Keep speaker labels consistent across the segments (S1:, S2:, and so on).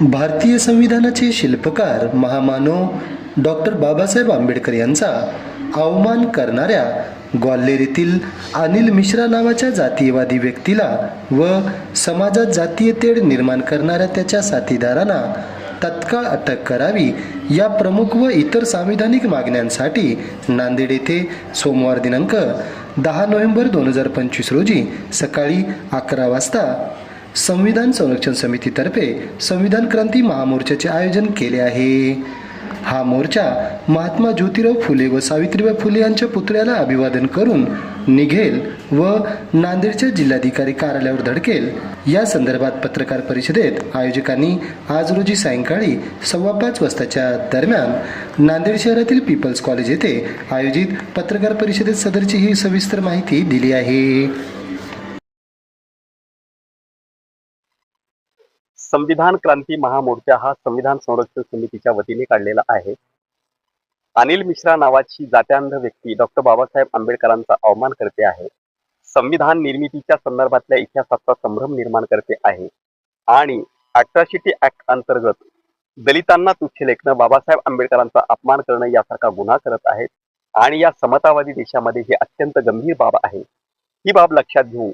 S1: भारतीय संविधानाचे शिल्पकार महामानव डॉक्टर बाबासाहेब आंबेडकर यांचा अवमान करणाऱ्या ग्वाल्हेर येथील अनिल मिश्रा नावाच्या जातीयवादी व्यक्तीला व समाजात जातीय तेढ निर्माण करणाऱ्या त्याच्या साथीदारांना तत्काळ अटक करावी या प्रमुख व इतर संविधानिक मागण्यांसाठी नांदेड येथे सोमवार दिनांक दहा नोव्हेंबर दोन हजार पंचवीस रोजी सकाळी अकरा वाजता संविधान संरक्षण समितीतर्फे संविधान क्रांती महामोर्चाचे आयोजन केले आहे. हा मोर्चा महात्मा ज्योतिराव फुले व सावित्रीबाई फुले यांच्या पुतळ्याला अभिवादन करून निघेल व नांदेडच्या जिल्हाधिकारी कार्यालयावर धडकेल. या संदर्भात पत्रकार परिषदेत आयोजकांनी आज रोजी सायंकाळी सव्वा पाच वाजताच्या दरम्यान नांदेड शहरातील पीपल्स कॉलेज येथे आयोजित पत्रकार परिषदेत सदरची ही सविस्तर माहिती दिली आहे.
S2: संविधान क्रांती महामोर्चा हा संविधान संरक्षण समितीच्या वतीने काढलेला आहे. अनिल मिश्रा नावाची जात्यांध व्यक्ती डॉक्टर बाबासाहेब आंबेडकरांचा अवमान करते आहे. संविधान निर्मितीच्या संदर्भातल्या इतिहासाचा संभ्रम निर्माण करते आहे. आणि अट्रॉसिटी ऍक्ट अंतर्गत दलितांना तुच्छ लेखणं बाबासाहेब आंबेडकरांचा अपमान करणं यासारखा गुन्हा करत आहेत. आणि या समतावादी देशामध्ये ही अत्यंत गंभीर बाब आहे. ही बाब लक्षात घेऊन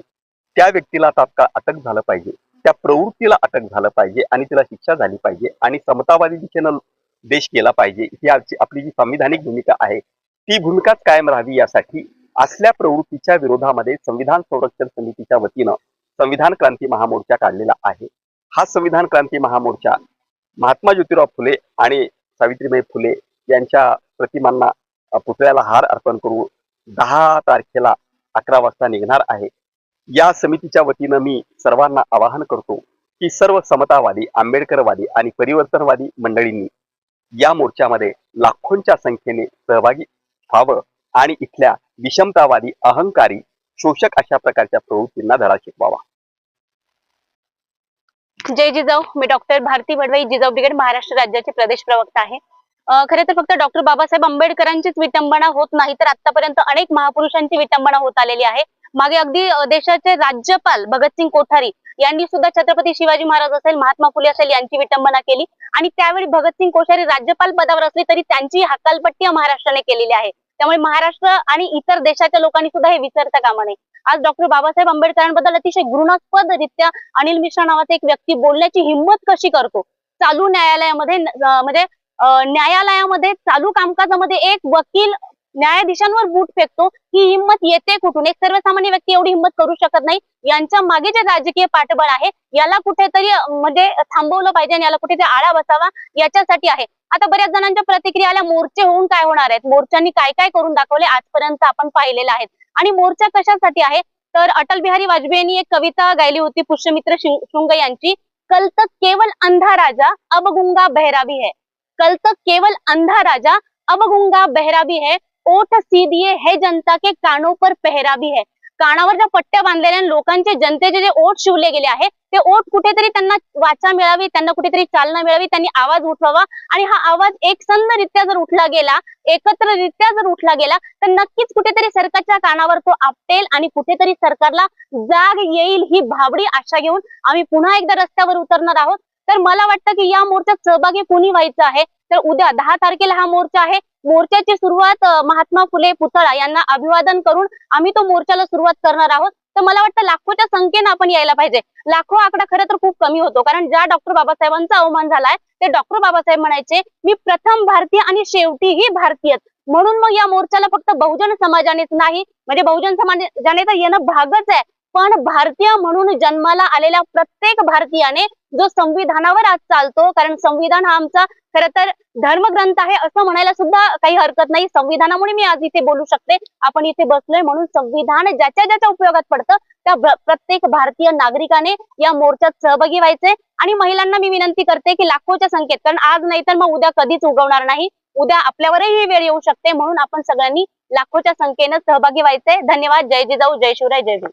S2: त्या व्यक्तीला तात्काळ अटक झालं पाहिजे. त्या प्रवृत्तीला अटक झालं पाहिजे आणि तिला शिक्षा झाली पाहिजे आणि समतावादी दिशेनं देश केला पाहिजे. ही आपली जी संविधानिक भूमिका आहे ती भूमिकाच कायम राहावी यासाठी असल्या प्रवृत्तीच्या विरोधामध्ये संविधान संरक्षण समितीच्या वतीनं संविधान क्रांती महामोर्चा काढलेला आहे. हा संविधान क्रांती महामोर्चा महात्मा ज्योतिराव फुले आणि सावित्रीबाई फुले यांच्या प्रतिमांना पुतळ्याला हार अर्पण करून दहा तारखेला अकरा वाजता निघणार आहे. या समितीच्या वतीनं मी सर्वांना आवाहन करतो की सर्व समतावादी आंबेडकरवादी आणि परिवर्तनवादी मंडळींनी या मोर्चामध्ये लाखोंच्या संख्येने सहभागी व्हावं आणि इथल्या विषमतावादी अहंकारी शोषक अशा प्रकारच्या प्रवृत्तींना धडा शिकवावा.
S3: जय जिजाऊ. मी डॉक्टर भारती वडवाई जिजाऊ ब्रिगेड महाराष्ट्र राज्याचे प्रदेश प्रवक्ता आहे. खरं तर फक्त डॉक्टर बाबासाहेब आंबेडकरांचीच विटंबना होत नाही तर आतापर्यंत अनेक महापुरुषांची विटंबना होत आलेली आहे. मागे अगदी देशाचे राज्यपाल भगतसिंग कोठारी यांनी सुद्धा छत्रपती शिवाजी महाराज असेल महात्मा फुले असेल यांची विटंबना केली. आणि त्यावेळी भगतसिंग कोश्यारी राज्यपाल पदावर असले तरी त्यांची हकालपट्टी महाराष्ट्राने केलेली आहे. त्यामुळे महाराष्ट्र आणि इतर देशाच्या लोकांनी सुद्धा हे विसरता कामा नये. आज डॉक्टर बाबासाहेब आंबेडकरांबद्दल अतिशय घृणास्पद रित्या अनिल मिश्रा नावाचा एक व्यक्ती बोलण्याची हिंमत कशी करतो? चालू न्यायालयामध्ये म्हणजे न्यायालयामध्ये चालू कामकाजामध्ये एक वकील न्यायाधीशांवर बूट फेकतो ही हिंमत येते कुठून? एक सर्वसामान्य व्यक्ती एवढी हिंमत करू शकत नाही. यांच्या मागे जे राजकीय पाठबळ आहे याला कुठेतरी म्हणजे थांबवलं पाहिजे आणि याला कुठेतरी आळा बसावा याच्यासाठी आहे. आता बऱ्याच जणांच्या प्रतिक्रिया आल्या मोर्चे होऊन काय होणार आहेत? मोर्चांनी काय काय करून दाखवले? आजपर्यंत आपण पाहिलेलं आहे. आणि मोर्चा कशासाठी आहे? तर अटल बिहारी वाजपेयी यांनी एक कविता गायली होती पुष्यमित्र शृंग शुंग यांची. कल तक केवल अंधा राजा अब गुंगा बहरा भी है. कल तक केवल अंधा राजा अब गुंगा बहरा भी है. ओठ सीधिए हे जनता के कानो पर पहरा भी है. कानावर ज्या पट्ट्या बांधलेल्या लोकांचे जनतेचे जे ओठ शिवले गेले आहे ते ओठ कुठेतरी त्यांना वाचा मिळावी त्यांना कुठेतरी चालना मिळावी त्यांनी आवाज उठवावा. आणि हा आवाज एकसंधरित्या जर उठला गेला एकत्ररित्या जर उठला गेला तर नक्कीच कुठेतरी सरकारच्या कानावर तो आपटेल आणि कुठेतरी सरकारला जाग येईल ही भाबडी आशा घेऊन आम्ही पुन्हा एकदा रस्त्यावर उतरणार आहोत. तर मला वाटतं की या मोर्चात सहभागी कुणी व्हायचं आहे? तर उद्या दहा तारखेला हा मोर्चा आहे. मोर्चाची सुरुवात महात्मा फुले पुतळा यांना अभिवादन करून आम्ही तो मोर्चाला सुरुवात करणार आहोत. तर मला वाटतं लाखोच्या संख्येनं आपण यायला पाहिजे. लाखो आकडा खरं तर खूप कमी होतो. कारण ज्या डॉक्टर बाबासाहेबांचा अवमान झालाय ते डॉक्टर बाबासाहेब म्हणायचे मी प्रथम भारतीय आणि शेवटीही भारतीय. म्हणून मग या मोर्चाला फक्त बहुजन समाजानेच नाही म्हणजे बहुजन समाजाने तर येणं भागच आहे. पण भारतीय म्हणून जन्माला आलेल्या प्रत्येक भारतीयाने जो संविधानावर आज चालतो कारण संविधान हा आमचा खर तर धर्मग्रंथ आहे असं म्हणायला सुद्धा काही हरकत नाही. संविधानामुळे मी आज इथे बोलू शकते. आपण इथे बसलोय म्हणून संविधान ज्याच्या ज्याच्या उपयोगात पडतं त्या प्रत्येक भारतीय नागरिकाने या मोर्चात सहभागी व्हायचे. आणि महिलांना मी विनंती करते की लाखोच्या संख्येत कारण आज नाही तर मग उद्या कधीच उगवणार नाही. उद्या आपल्यावरही वेळ येऊ शकते म्हणून आपण सगळ्यांनी लाखोच्या संख्येनं सहभागी व्हायचे. धन्यवाद. जय जिजाऊ. जय शिवराय. जय भीम